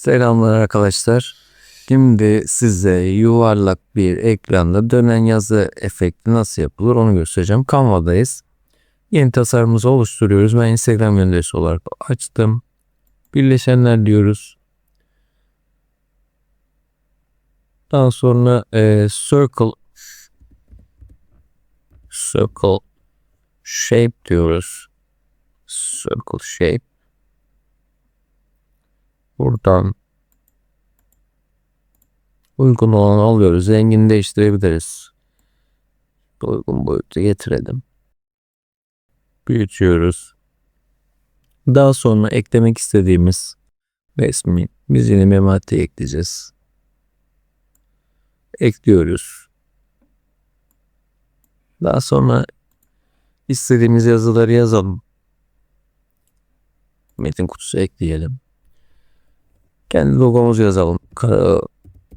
Selamlar arkadaşlar. Şimdi size yuvarlak bir ekranda dönen yazı efekti nasıl yapılır onu göstereceğim. Canva'dayız. Yeni tasarımımızı oluşturuyoruz. Ben Instagram gönderisi olarak açtım. Birleşenler diyoruz. Daha sonra e, circle circle shape diyoruz. Circle shape. Buradan uygun olanı alıyoruz. Rengini değiştirebiliriz. Uygun boyutu getirelim. Büyütüyoruz. Daha sonra eklemek istediğimiz resmi biz yine memati ekleyeceğiz. Ekliyoruz. Daha sonra istediğimiz yazıları yazalım. Metin kutusu ekleyelim. Kendi logomuzu yazalım. Kara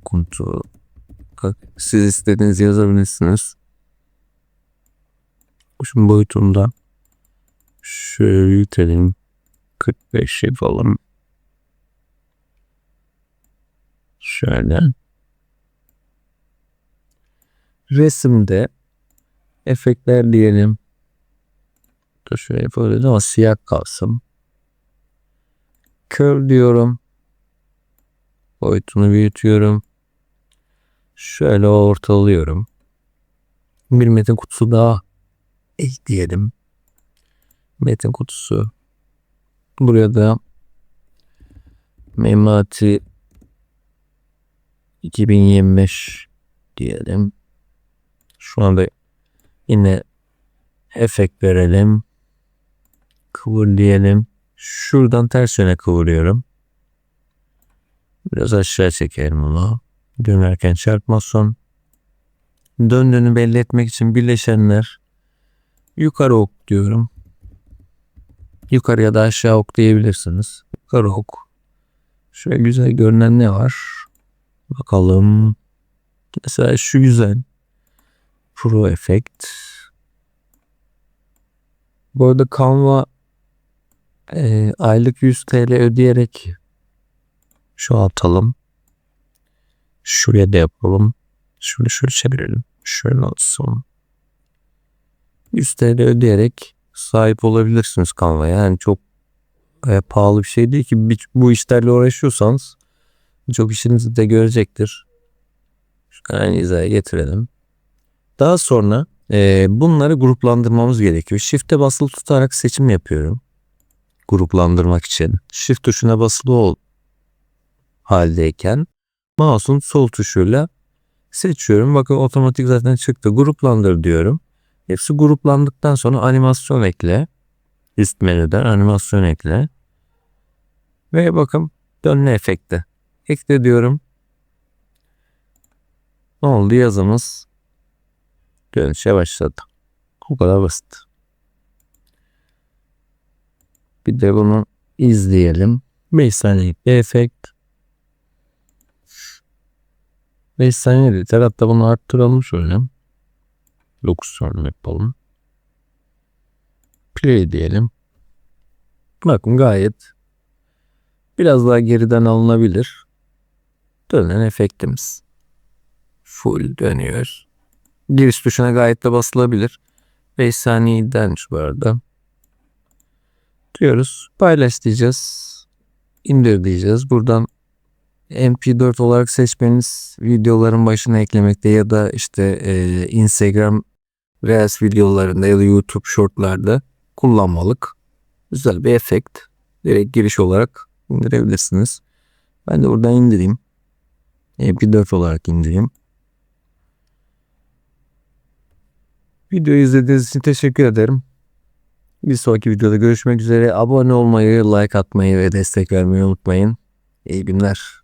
kutu. Siz istediğiniz yazabilirsiniz. Şimdi boyutunda şöyle büyütelim. 45 yapalım. Şöyle. Resimde efektler diyelim. Şöyle yapabiliriz ama siyah kalsın. Curve diyorum. Boyutunu büyütüyorum. Şöyle ortalıyorum. Bir metin kutusu daha ekleyelim. Metin kutusu. Buraya da Memati 2025 diyelim. Şu anda yine efekt verelim. Kıvır diyelim. Şuradan ters yöne kıvırıyorum. Biraz aşağı çekelim onu. Dönerken çarpmasın. Döndüğünü belli etmek için birleşenler yukarı ok diyorum. Yukarı ya da aşağı ok diyebilirsiniz. Yukarı ok. Şöyle güzel görünen ne var? Bakalım. Mesela şu güzel. Pro Effect. Bu arada Canva e, aylık 100 TL ödeyerek çoğaltalım. Şuraya da yapalım. Şunu şöyle çevirelim. Şöyle olsun. 100 TL ödeyerek sahip olabilirsiniz Canva'ya. Yani çok e, pahalı bir şey değil ki bir- bu işlerle uğraşıyorsanız çok işinizi de görecektir. Aynı hizaya getirelim. Daha sonra e, bunları gruplandırmamız gerekiyor. Shift'e basılı tutarak seçim yapıyorum. Gruplandırmak için. Shift tuşuna basılı ol haldeyken mouse'un sol tuşuyla seçiyorum. Bakın otomatik zaten çıktı. Gruplandır diyorum. Hepsi gruplandıktan sonra animasyon ekle. Üst menüden animasyon ekle. Ve bakın dönme efekti. Ekle diyorum. Ne oldu yazımız? Dönüşe başladı. Bu kadar basit. Bir de bunu izleyelim. 5 saniyelik efekt. 5 saniye yeter. Hatta bunu arttıralım şöyle. 9 sonra yapalım. Play diyelim. Bakın gayet biraz daha geriden alınabilir. Dönen efektimiz. Full dönüyor. Giriş tuşuna gayet de basılabilir. 5 saniyeden şu bu arada. Diyoruz. Paylaş diyeceğiz. İndir diyeceğiz. Buradan MP4 olarak seçmeniz videoların başına eklemekte ya da işte e, Instagram Reels videolarında ya da YouTube shortlarda kullanmalık. Güzel bir efekt. Direkt giriş olarak indirebilirsiniz. Ben de buradan indireyim. MP4 olarak indireyim. Videoyu izlediğiniz için teşekkür ederim. Bir sonraki videoda görüşmek üzere. Abone olmayı, like atmayı ve destek vermeyi unutmayın. İyi günler.